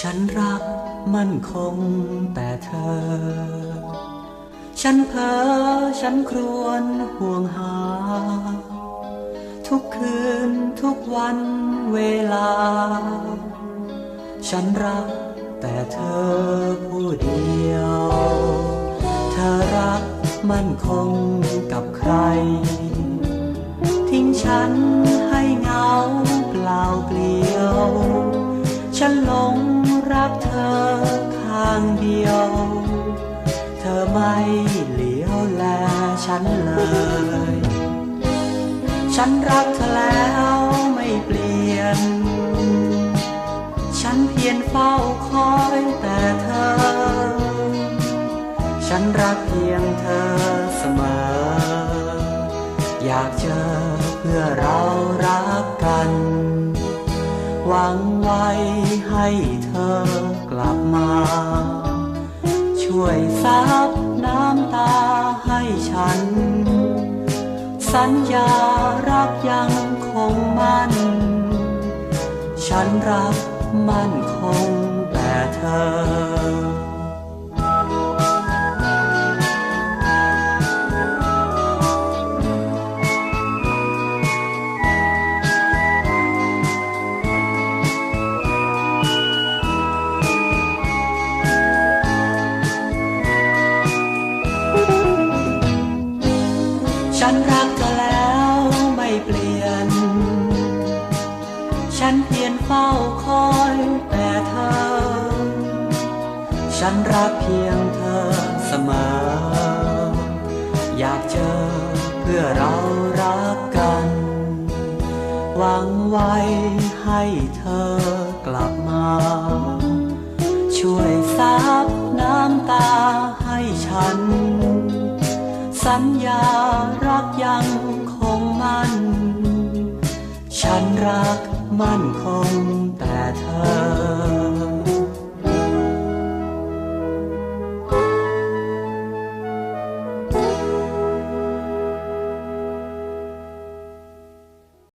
ฉันรักมันคงแต่เธอ ฉันเพ้อฉันครวญห่วงหา ทุกคืนทุกวันเวลา ฉันรักแต่เธอผู้เดียว เธอรักมั่นคงกับใคร ทิ้งฉันให้เหงาางเดียว เธอไม่เหลียวแลฉันเลย ฉันรักเธอแล้วไม่เปลี่ยน ฉันเพียรเฝ้าคอยแต่เธอ ฉันรักเพียงเธอเสมอ อยากเจอเพื่อเรารักกัน หวังไว้ให้เธอ ช่วยซับน้ำตาให้ฉัน สัญญารักยังคงมั่น ฉันรักมั่นคงแต่เธอ ฉันรักเธอแล้วไม่เปลี่ยน ฉันเพียรเฝ้าคอยแต่เธอ ฉันรักเพียงเธอเสมอ อยากเจอเพื่อเรารักกัน หวังไว้ให้เธอกลับมา ช่วยซับน้ำตาให้ฉัน สัญญารักยังคงมั่น ฉันรักมั่นคงแต่เธอ